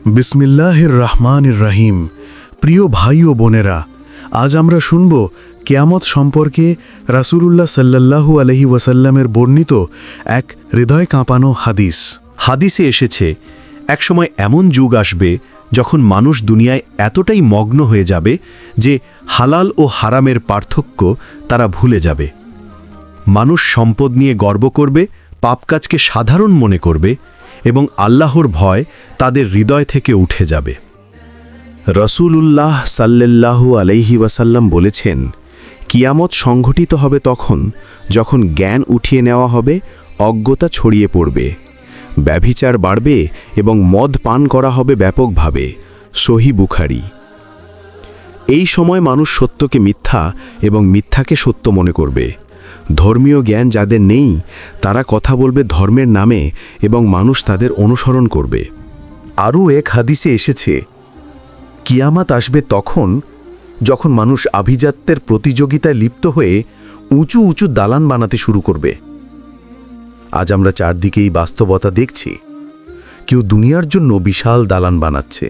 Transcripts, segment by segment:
বিসমিল্লাহির রহমানির রহিম প্রিয় ভাই ও বোনেরা, আজ আমরা শুনব কেয়ামত সম্পর্কে রাসূলুল্লাহ সাল্লাল্লাহু আলহি ওয়াসাল্লামের বর্ণিত এক হৃদয় কাঁপানো হাদিস। হাদিসে এসেছে, একসময় এমন যুগ আসবে যখন মানুষ দুনিয়ায় এতটাই মগ্ন হয়ে যাবে যে হালাল ও হারামের পার্থক্য তারা ভুলে যাবে। মানুষ সম্পদ নিয়ে গর্ব করবে, পাপ কাজকে সাধারণ মনে করবে এবং আল্লাহর ভয় তাদের হৃদয় থেকে উঠে যাবে। রসূলুল্লাহ সাল্লাল্লাহু আলাইহি ওয়াসাল্লাম বলেছেন, কিয়ামত সংঘটিত হবে তখন যখন জ্ঞান উঠিয়ে নেওয়া হবে, অজ্ঞতা ছড়িয়ে পড়বে, ব্যভিচার বাড়বে এবং মদ পান করা হবে ব্যাপকভাবে, সহি বুখারি। এই সময় মানুষ সত্যকে মিথ্যা এবং মিথ্যাকে সত্য মনে করবে। ধর্মীয় জ্ঞান যাদের নেই, তারা কথা বলবে ধর্মের নামে এবং মানুষ তাদের অনুসরণ করবে। আরও এক হাদিসে এসেছে, কিয়ামাত আসবে তখন যখন মানুষ আভিজাত্যের প্রতিযোগিতায় লিপ্ত হয়ে উঁচু উঁচু দালান বানাতে শুরু করবে। আজ আমরা চারদিকেই বাস্তবতা দেখছি। কেউ দুনিয়ার জন্য বিশাল দালান বানাচ্ছে,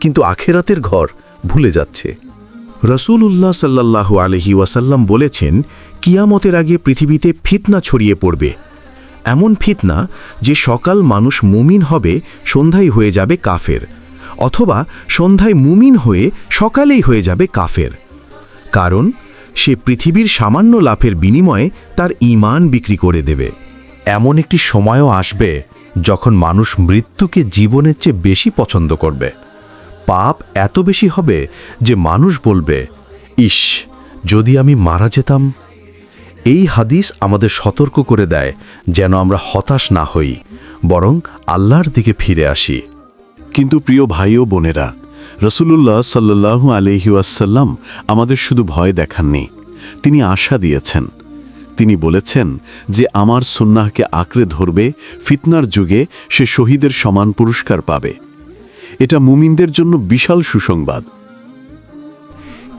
কিন্তু আখেরাতের ঘর ভুলে যাচ্ছে। রসূলুল্লাহ সাল্লাল্লাহু আলহি ওয়াসাল্লাম বলেছেন, কিয়ামতের আগে পৃথিবীতে ফিতনা ছড়িয়ে পড়বে। এমন ফিতনা যে সকাল মানুষ মুমিন হবে, সন্ধ্যায় হয়ে যাবে কাফের, অথবা সন্ধ্যায় মুমিন হয়ে সকালেই হয়ে যাবে কাফের। কারণ, সে পৃথিবীর সামান্য লাভের বিনিময়ে তার ঈমান বিক্রি করে দেবে। এমন একটি সময়ও আসবে যখন মানুষ মৃত্যুকে জীবনের চেয়ে বেশি পছন্দ করবে। পাপ এত বেশি হবে যে মানুষ বলবে, ইস, যদি আমি মারা যেতাম। এই হাদিস আমাদের সতর্ক করে দেয় যেন আমরা হতাশ না হই, বরং আল্লাহর দিকে ফিরে আসি। কিন্তু প্রিয় ভাই ও বোনেরা, রসুলুল্লাহ সাল্লাহু আলহি ওয়াসাল্লাম আমাদের শুধু ভয় দেখাননি, তিনি আশা দিয়েছেন। তিনি বলেছেন যে আমার সুন্নাহকে আঁকড়ে ধরবে, ফিতনার যুগে সে শহীদের সমান পুরস্কার পাবে। এটা মুমিনদের জন্য বিশাল সুসংবাদ।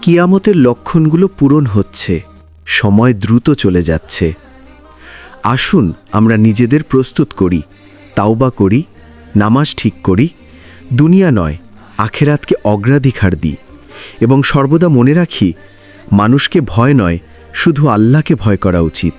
কিয়ামতের লক্ষণগুলো পূরণ হচ্ছে, সময় দ্রুত চলে যাচ্ছে। আসুন আমরা নিজেদের প্রস্তুত করি, তাওবা করি, নামাজ ঠিক করি, দুনিয়া নয়, আখেরাতকে অগ্রাধিকার দিই এবং সর্বদা মনে রাখি, মানুষকে ভয় নয়, শুধু আল্লাহকে ভয় করা উচিত।